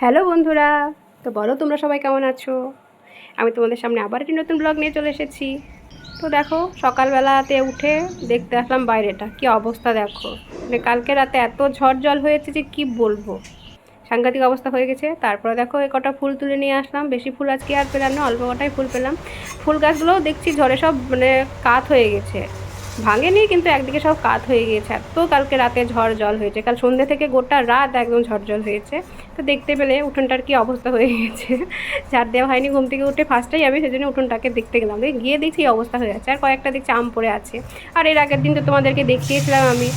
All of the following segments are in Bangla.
হ্যালো বন্ধুরা, তো বলো তোমরা সবাই কেমন আছো? আমি তোমাদের সামনে আবার একটি নতুন ব্লগ নিয়ে চলে এসেছি। তো দেখো, সকালবেলাতে উঠে দেখতে আসলাম বাইরেটা, কি অবস্থা দেখো। মানে কালকে রাতে এত ঝড় জল হয়েছে যে কি বলব। সাংঘাতিক অবস্থা হয়ে গেছে, তারপরে দেখো এ কটা ফুল তুলে নিয়ে আসলাম। বেশি ফুল আজকে আর পেলাম না, অল্প কটাই ফুল পেলাম। ফুল গাছগুলোও দেখছি ঝড়ে সব মানে কাত হয়ে গেছে। ভাঙেনি, কিন্তু একদিকে সব কাত হয়ে গিয়েছে। এত কালকে রাতে ঝড় জল হয়েছে। কাল সন্ধ্যে থেকে গোটা রাত একদম ঝড় জল হয়েছে। তো দেখতে পেলে উঠোনটার কি অবস্থা হয়ে গেছে ঝাড় দেওয়া হয়নি ঘুম থেকে উঠে ফার্স্টেই আমি সেজন্য উঠোনটাকে দেখতে গেলাম। গিয়ে দেখছি এই অবস্থা হয়ে আছে। আর কয়েকটা দেখছি আম পড়ে আছে। আর এর আগের দিন তো তোমাদেরকে দেখিয়েছিলাম আমি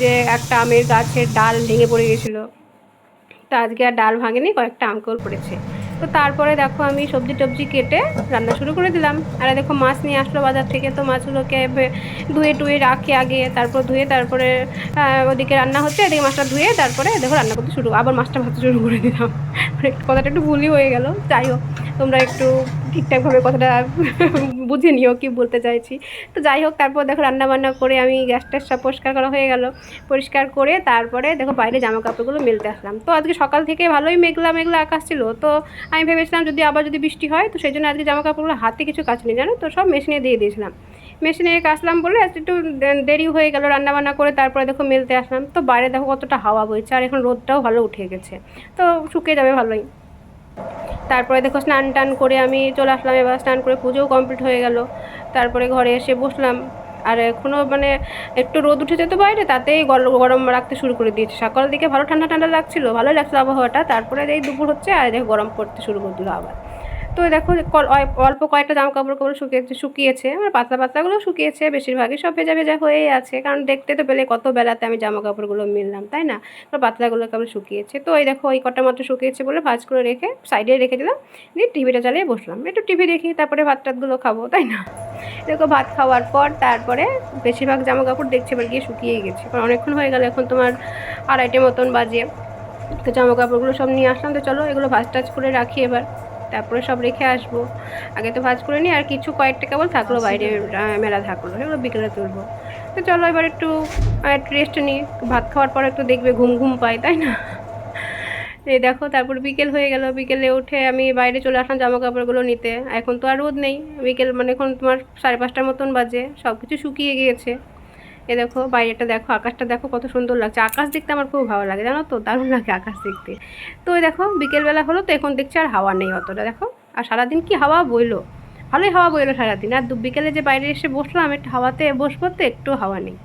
যে একটা আমের গাছের ডাল ভেঙে পড়ে গেছিল তো আজকে আর ডাল ভাঙেনি, কয়েকটা আঙ্কল পড়েছে। তো তারপরে দেখো আমি সবজি টবজি কেটে রান্না শুরু করে দিলাম। আর দেখো মাছ নিয়ে আসলো বাজার থেকে, তো মাছগুলোকে ধুয়ে টুয়ে রাখে আগে, তারপর ধুয়ে তারপরে ওদিকে রান্না হচ্ছে, এদিকে মাছটা ধুয়ে তারপরে দেখো রান্না করতে শুরু, আবার মাছটা ভাজতে শুরু করে দিলাম। কথাটা একটু ভুলই হয়ে গেল, যাই হোক, তোমরা একটু ঠিকঠাকভাবে কথাটা বুঝে নিও কি বলতে চাইছি। তো যাই হোক, তারপর দেখো রান্নাবান্না করে আমি গ্যাসটা সব পরিষ্কার করা হয়ে গেল। পরিষ্কার করে তারপরে দেখো বাইরে জামা কাপড়গুলো মেলতে আসলাম। তো আজকে সকাল থেকে ভালোই মেঘলা মেঘলা আকাশ ছিল। তো আমি ভেবেছিলাম যদি আবার যদি বৃষ্টি হয়, তো সেই জন্য আজকে জামা কাপড়গুলো হাতে কিছু কাচিনি, জানো তো? সব মেশিনে দিয়ে দিয়েছিলাম। মেশিনে কাচলাম বলে আজকে একটু দেরি হয়ে গেল রান্নাবান্না করে, তারপরে দেখো মেলতে আসলাম। তো বাইরে দেখো কতটা হাওয়া বইছে, আর এখন রোদটাও ভালো উঠে গেছে। তো শুকিয়ে যাবে ভালোই। তারপরে দেখো স্নান টান করে আমি চলে আসলাম, এবার স্নান করে পুজোও কমপ্লিট হয়ে গেল। তারপরে ঘরে এসে বসলাম। আর এখনও মানে একটু রোদ উঠেছে তো বাইরে, তাতেই গরম রাখতে শুরু করে দিয়েছে। সকালের দিকে ভালো ঠান্ডা ঠান্ডা লাগছিল, ভালোই লাগছিল আবহাওয়াটা। তারপরে এই দুপুর হচ্ছে আর দেখো গরম পড়তে শুরু করে দিল আবার। তো দেখো অল্প কয়েকটা জামা কাপড় কাপড় শুকিয়েছে শুকিয়েছে আমার পাতলা পাতলাগুলো শুকিয়েছে, বেশিরভাগই সব ভেজা ভেজা হয়েই আছে, কারণ দেখতে তো পেলে কত বেলাতে আমি জামা কাপড়গুলো মিললাম, তাই না? পাতলাগুলো কেমন শুকিয়েছে। তো এই দেখো ওই কটা মাত্র শুকিয়েছে বলে ভাজ করে রেখে সাইডে রেখে দিলাম, দিয়ে টিভিটা চালিয়ে বসলাম। একটু টিভি দেখি, তারপরে ভাত টাতগুলো খাব, তাই না? দেখো, ভাত খাওয়ার পর, তারপরে বেশিরভাগ জামা কাপড় দেখছে, এবার গিয়ে শুকিয়ে গেছে। কারণ অনেকক্ষণ হয়ে গেল, এখন তোমার আড়াইটে মতন বাজে। তো জামা কাপড়গুলো সব নিয়ে আসলাম, তো চলো এগুলো ভাজ টাজ করে রাখি এবার। তারপরে সব রেখে আসব। আগে তো ভাজ করে নিই আর কিছু কয়েকটা কেবল থাকল বাইরে মেলা থাকল সেগুলো বিকেলে তুলবো। তো চলো এবার একটু একটু রেস্ট নিই ভাত খাওয়ার পর একটু দেখবে ঘুম ঘুম পাই তাই না? এই দেখো তারপর বিকেল হয়ে গেল। বিকেলে উঠে আমি বাইরে চলে আসলাম জামা কাপড়গুলো নিতে। এখন তো আর রোদ নেই। বিকেল মানে এখন তোমার সাড়ে পাঁচটার মতন বাজে সব কিছু শুকিয়ে গিয়েছে। এ দেখো বাইরেটা দেখো, আকাশটা দেখো কত সুন্দর লাগছে। আকাশ দেখতে আমার খুব ভালো লাগে, জানো তো? দারুণ লাগে আকাশ দেখতে। তো দেখো, বিকেলবেলা হলো তো এখন দেখছি আর হাওয়া নেই অতটা, দেখো? আর সারাদিন কি হাওয়া বইলো? ভালোই হাওয়া বইলো সারাদিন। আর বিকেলে যে বাইরে এসে বসলাম, একটু হাওয়াতে বসবো তো একটু হাওয়া নেই।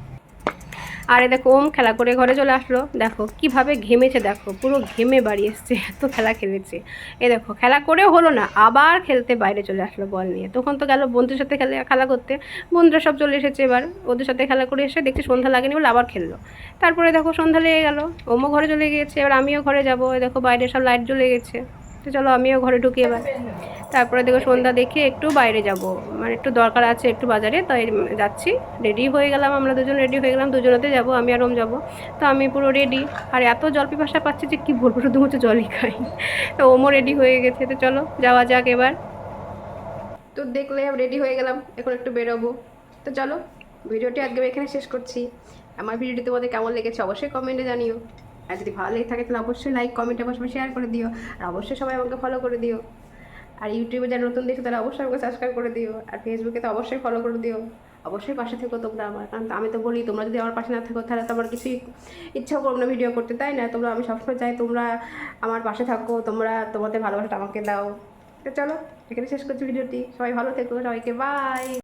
আর এ দেখো, ওম খেলা করে ঘরে চলে আসলো। দেখো, কীভাবে ঘেমেছে, দেখো, পুরো ঘেমে বাড়ি এসছে, এত খেলা খেলেছে। এ দেখো, খেলা করেও হলো না, আবার খেলতে বাইরে চলে আসলো বল নিয়ে। তখন তো গেল বন্ধুদের সাথে খেলে, খেলা করতে। বন্ধুরা সব চলে এসেছে এবার, ওদের সাথে খেলা করে এসে দেখছি সন্ধ্যা লাগেনি বলে আবার খেললো। তারপরে দেখো সন্ধ্যা লেগে গেল, ওমও ঘরে চলে গিয়েছে, এবার আমিও ঘরে যাব। দেখো বাইরে সব লাইট জ্বলে গেছে। তো চলো আমিও ঘরে ঢুকি এবার। তারপরে দেখো সন্ধ্যা দেখে একটু বাইরে যাব। মানে একটু দরকার আছে একটু বাজারে, তাই যাচ্ছি। রেডি হয়ে গেলাম আমরা দুজন রেডি হয়ে গেলাম, দুজনেতে যাব, আমি আর ওম যাব। তো আমি পুরো রেডি আর এত জল পিপাসা পাচ্ছি যে কী বলব শুধুমাত্র জলই খাই। তো ওমও রেডি হয়ে গেছে। তো চলো, যাওয়া যাক এবার। তো দেখলে রেডি হয়ে গেলাম, এখন একটু বেরোবো। তো চলো, ভিডিওটি আজকে এখানে শেষ করছি। আমার ভিডিওটি তোমাদের কেমন লেগেছে অবশ্যই কমেন্টে জানিও। আর যদি ভালো লেগে থাকে তাহলে অবশ্যই লাইক কমেন্ট অবশ্যই শেয়ার করে দিও। আর অবশ্যই সবাই আমাকে ফলো করে দিও। আর ইউটিউবে যারা নতুন দেখো তারা অবশ্যই আমাকে সাবস্ক্রাইব করে দিও। আর ফেসবুকে তো অবশ্যই ফলো করে দিও। অবশ্যই পাশে থেকো তোমরা আমার। কারণ আমি তো বলি, তোমরা যদি আমার পাশে না থাকো, তাহলে তো আমার কিছুই ইচ্ছাও করব না ভিডিও করতে, তাই না? তোমরা, আমি সবসময় চাই তোমরা আমার পাশে থাকো, তোমরা তোমাদের ভালোবাসাটা আমাকে দাও। তো চলো, এখানে শেষ করছি ভিডিওটি। সবাই ভালো থেকো, সবাইকে বাই